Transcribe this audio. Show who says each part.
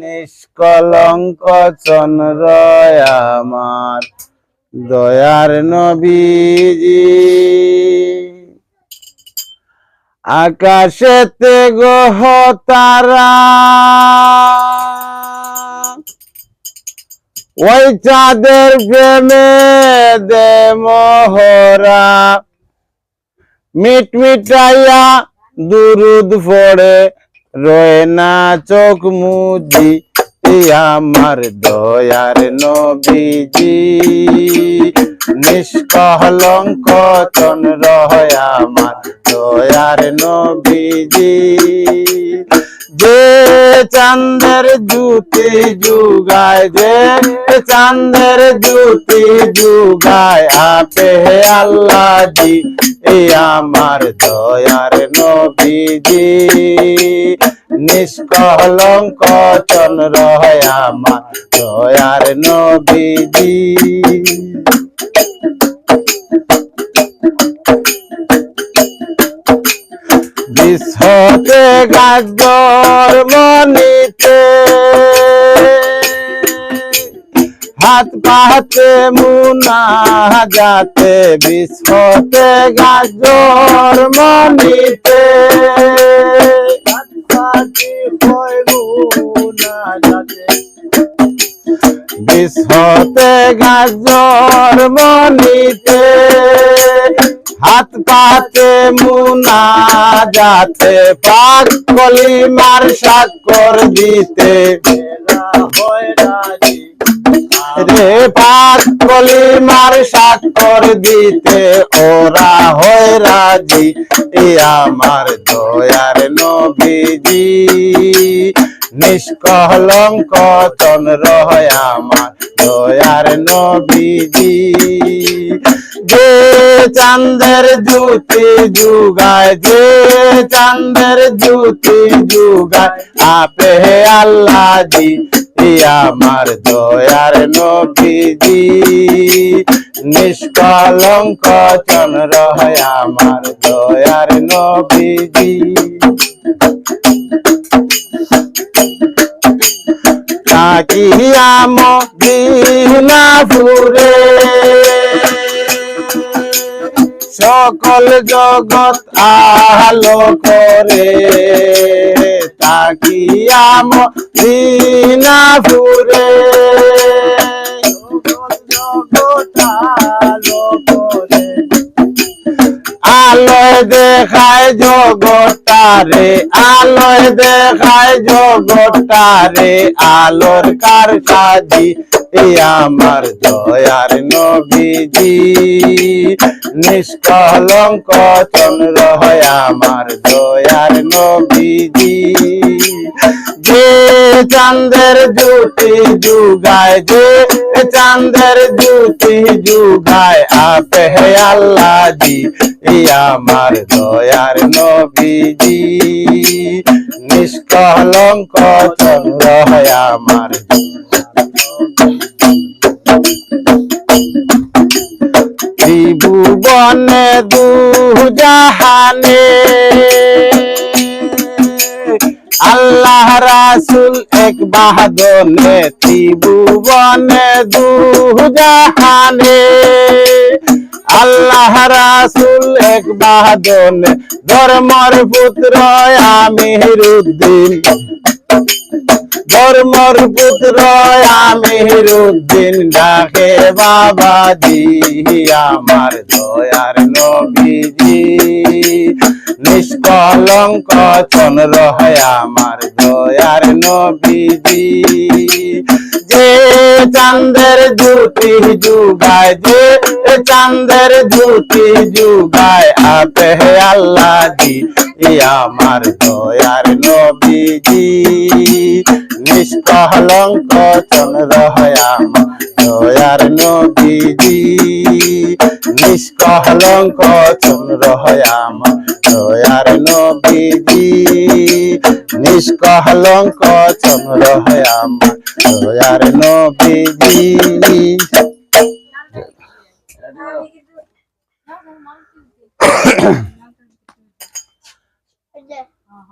Speaker 1: নিষ্কলঙ্ক চন্দ্র আমার দয়ার নবীজি। আকাশেতে গহ তারা ওই চাঁদের প্রেমে দে মোহরা মিট মিটাইয়া দুরুদ পড়ে রয়ে না চোখ মুজি আমার দয়ার নবীজি। নিষ্কলঙ্ক চন্দ্র আমার দয়ার নবীজি। যে চাঁদের জুতি যুগায়, যে চাঁদের জুতি যুগায় আপে আল্লাহ জি এই আমার দয়ার নবীজি। নিষ্কলঙ্ক চন্দ্র আমার দয়ার নবীজি। বিশ্বতে গাজর মনিতে হাত পাতে মুনা যাতে বিশ্বতে গাজর মনিতে বিশ্বতে গাজর মনিতে হাত পাতে মুনা পাক কলিমার স্বাক্ষর দিতে। রে পাক কলিমার স্বাক্ষর দিতে, ওরা হয় রাজি এ আমার দয়ার নবীজি। নিষ্কলঙ্ক চন্দ্র হয় আমার দয়ার নবীজি, যে চাঁদের জ্যোতি যুগায়, যে চাঁদের জ্যোতি যুগায়, আপে আল্লাহ জি আমার দয়ার নবীজি। নিষ্কলঙ্ক চন্দ্র হয় আমার দয়ার নবীজি। তাকিয়াম দিনাপুরে সকল জগৎ আলো করে তাকিয়াম দিনাপুরে আলোয় দেখায় জগতারে আলোয় দেখায় জগতারে আলোর কার সাজি আমার জয়ার নবীজি। নিষ্কলঙ্ক চন্দ্র হয় আমার জয়ার নবীজি। যে চাঁদের জ্যোতি যুগায়, যে চাঁদের জ্যোতি যুগায় আপে হে আল্লাহ জি আমার দয়ার নবীজি। নিষ্কলঙ্ক চন্দ্র হয় আমার ত্রিভুবনে দুজাহানে আল্লাহ রাসুল এক বাহাদনে ত্রিভুবনে দুজাহানে আল্লাহ রাসুল এক বাহাদনে ধর্মর পুত্র আমিরুদ্দিন ধর্মর পুত্র আমিরুদ্দিন ডাকে, বাবাজি, আমার দয়ার নবীজি। নিষ্কলঙ্ক চন্দ্র হয় আমার দয়ার নবীজি। যে চাঁদের জ্যোতি যুগায়, যে চাঁদের জ্যোতি যুগায় আপে আল্লাহ জি আমার দয়ার নবীজি। নিষ্কলঙ্ক চন্দ্র হয় আমার দয়ার নবীজি নিষ্কলঙ্ক চন্দ্র হয় আমার দয়ার নবীজি নিষ্কলঙ্ক চন্দ্র হয় দয়ার নবীজি
Speaker 2: mau malu.